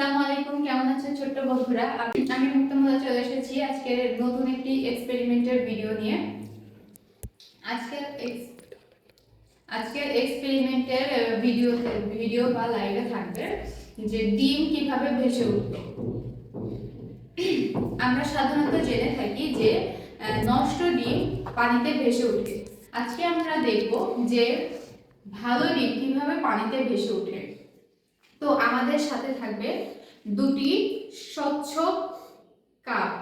আসসালামু আলাইকুম, কেমন আছেন ছোট্ট বন্ধুরা? আমি মুক্তমলা চলে এসেছি আজকের নতুন একটি এক্সপেরিমেন্টের ভিডিও নিয়ে। আজকের আজকের এক্সপেরিমেন্টের ভিডিও ভিডিও বা লাইভে থাকবে যে ডিম কীভাবে ভেসে উঠবে আমরা সাধারণত জেনে থাকি যে নষ্ট ডিম পানিতে ভেসে ওঠে আজকে আমরা দেখব যে ভালো ডিম কীভাবে পানিতে ভেসে ওঠে। তো আমাদের সাথে থাকবে দুটি স্বচ্ছ কাপ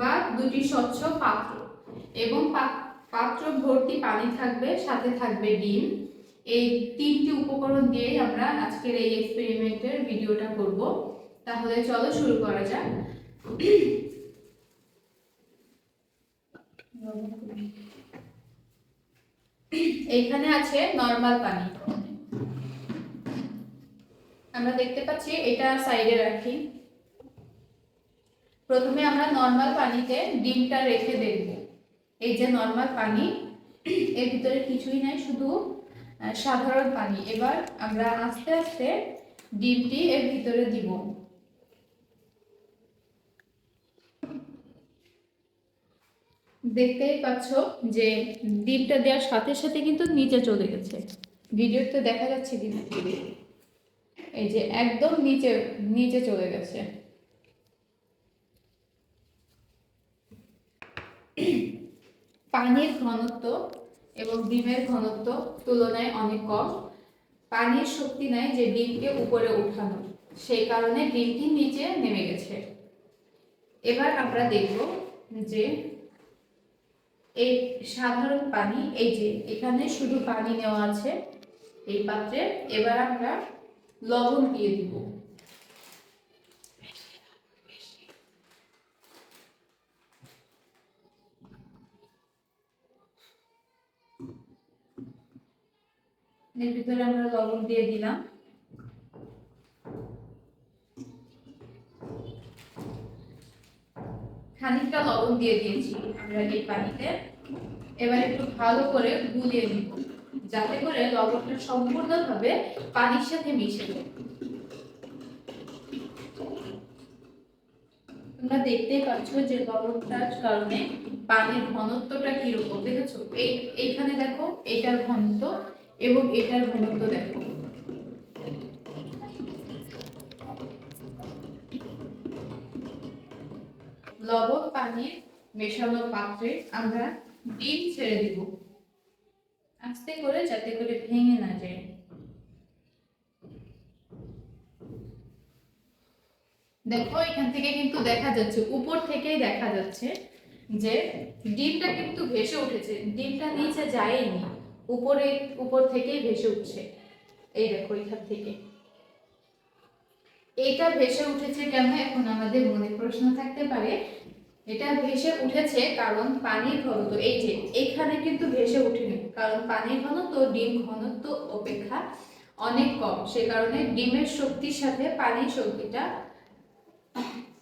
বা দুটি স্বচ্ছ পাত্র এবং পাত্র ভর্তি পানি থাকবে, সাথে থাকবে ডিম। এই তিনটি উপকরণ দিয়েই আমরা আজকের এই এক্সপেরিমেন্টের ভিডিওটা করব। তাহলে চলো শুরু করা যাক। এইখানে আছে নর্মাল পানি। আমরা দেখতে পাচ্ছি এটা সাইডে রাখি। প্রথমে আমরা নর্মাল পানিতে ডিমটা রেখে দেখব। এই যে নর্মাল পানি, এর ভিতরে কিছুই নাই, শুধু সাধারণ পানি। এবার আমরা আস্তে আস্তে ডিমটি এর ভিতরে দিব। দেখতেই পাচ্ছ যে ডিমটা দেওয়ার সাথে সাথে কিন্তু নিচে চলে গেছে। ভিডিওতে দেখা যাচ্ছে কিনা এই যে একদম নিচে নিচে চলে গেছে। পানির ঘনত্ব এবং ডিমের ঘনত্ব তুলনায় অনেক কম। পানির শক্তি নাই যে ডিমকে উপরে উঠানো সেই কারণে ডিমটি নিচে নেমে গেছে। এবার আমরা দেখব যে এই সাধারণ পানি, এই যে এখানে শুধু পানি নেওয়া আছে, এই পাত্রে। এবার আমরা লবণ দিয়ে দিব। এর ভিতরে আমরা লবণ দিয়ে দিলাম। খানিকটা লবণ দিয়ে দিয়েছি আমরা এই পানিতে। এবার একটু ভালো করে গুলিয়ে নিব। যাতে করে লবণটা সম্পূর্ণভাবে পানির সাথে মিশে যায়। তোমরা দেখতেই পাচ্ছ যে লবণটার কারণে পানির ঘনত্বটা কীরকম। দেখেছ? এই, এইখানে দেখো, এটার ঘনত্ব এবং এটার ঘনত্ব দেখো। লবণ পানির মেশানো পাত্রে আমরা ডিম ছেড়ে দিব। আস্তে করে যাতে করে ভেঙে না যায়। দেখো, এখান থেকে কিন্তু দেখা যাচ্ছে, উপর থেকেই দেখা যাচ্ছে যে ডিমটা কিন্তু ভেসে উঠেছে। ডিমটা নিচে যায়নি, উপরে, উপর থেকেই ভেসে উঠছে। এই দেখো, এখান থেকে। এটা ভেসে উঠেছে কেন? এখন আমাদের মনে প্রশ্ন থাকতে পারে। এটা ভেসে উঠেছে কারণ পানির ঘনত্ব, এই যে, এখানে কিন্তু ভেসে উঠেনি কারণ পানির ঘনত্ব, ডিম ঘনত্ব অপেক্ষা অনেক কম। সে কারণে ডিমের শক্তির সাথে পানির শক্তিটা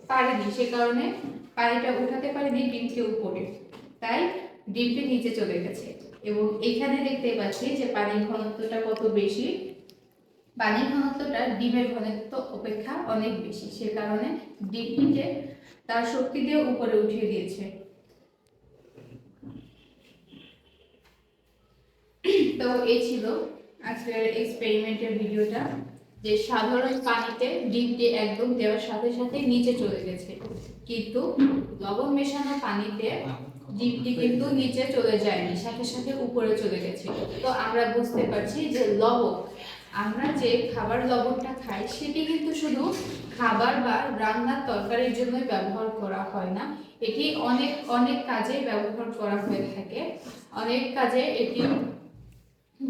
পারেনি। সে কারণে পানিটা উঠাতে পারেনি ডিমকে উপরে। তাই ডিমটি নিচে চলে গেছে। এবং এখানে দেখতে পাচ্ছি যে পানির ঘনত্বটা কত বেশি? পানির ঘনত্বটা ডিমের ঘনত্ব অপেক্ষা অনেক বেশি। সে কারণে ডিমটিকে তার শক্তি দিয়ে উপরে উঠিয়ে দিয়েছে। তো এই ছিল আজকের এক্সপেরিমেন্টের ভিডিওটা, যে সাধারণ পানিতে ডিমটি একদম দেওয়ার সাথে সাথে নিচে চলে গেছে। কিন্তু লবণ মেশানো পানিতে ডিমটি কিন্তু নিচে চলে যায়নি, সাথে সাথে উপরে চলে গেছে। তো আমরা বুঝতে পারছি যে লবণ আমরা যে খাবার লবণটা খাই, সেটি কিন্তু শুধু খাবার বা রান্নার তরকারির জন্য ব্যবহার করা হয় না। এটি অনেক অনেক কাজে ব্যবহার করা হয়ে থাকে। অনেক কাজে এটি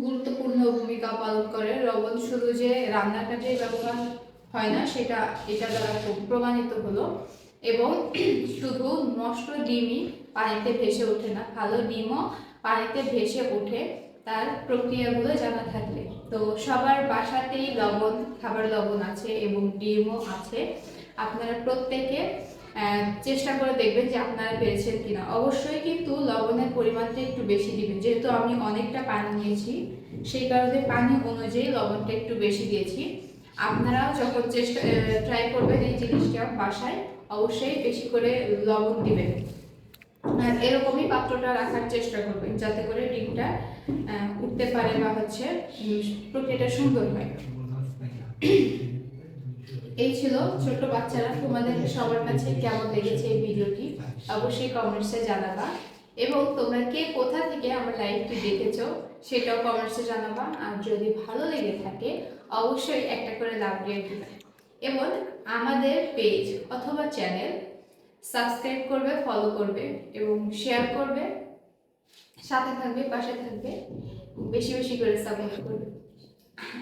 গুরুত্বপূর্ণ ভূমিকা পালন করে। লবণ শুধু যে রান্নার কাজে ব্যবহার হয় না, সেটা, এটা দ্বারা প্র- প্রমাণিত হলো। এবং শুধু নষ্ট ডিমই পানিতে ভেসে ওঠে না, ভালো ডিমও পানিতে ভেসে ওঠে। তার প্রক্রিয়াগুলো জানা থাকলে। তো সবার বাসাতেই লবণ, খাবার লবণ আছে এবং ডিমও আছে। আপনারা প্রত্যেকে চেষ্টা করে দেখবেন যে আপনারা পেরেছেন কিনা। অবশ্যই কিন্তু লবণের পরিমাণটা একটু বেশি দিবেন। যেহেতু আমি অনেকটা পানি নিয়েছি, সেই কারণে পানি অনুযায়ী লবণটা একটু বেশি দিয়েছি। আপনারাও যখন চেষ্টা ট্রাই করবেন এই জিনিসটা বাসায়, অবশ্যই বেশি করে লবণ দিবেন। আর এরকমই পাত্রটা রাখার চেষ্টা করবেন যাতে করে ডিমটা উঠতে পারে বা হচ্ছে প্রক্রিয়াটা সুন্দর হয়। এই ছিল ছোট বাচ্চারা, তোমাদের সবার কাছে কেমন লেগেছে এই ভিডিওটি? অবশ্যই কমেন্টসে জানাবা। এবং তোমরা কে কোথা থেকে আমার লাইভটি দেখেছ, সেটাও কমেন্টসে জানাবা। আর যদি ভালো লেগে থাকে, অবশ্যই একটা করে লাভ দিবে। এবং আমাদের পেজ অথবা চ্যানেল সাবস্ক্রাইব করবে ফলো করবে এবং শেয়ার করবে, সাথে থাকবে, পাশে থাকবে, বেশি বেশি করে সাপোর্ট করবে।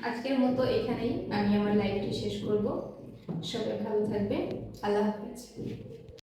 আজকের মতো এখানেই আমি আমার লাইফটি শেষ করব। সবাই ভালো থাকবে আল্লাহ হাফেজ।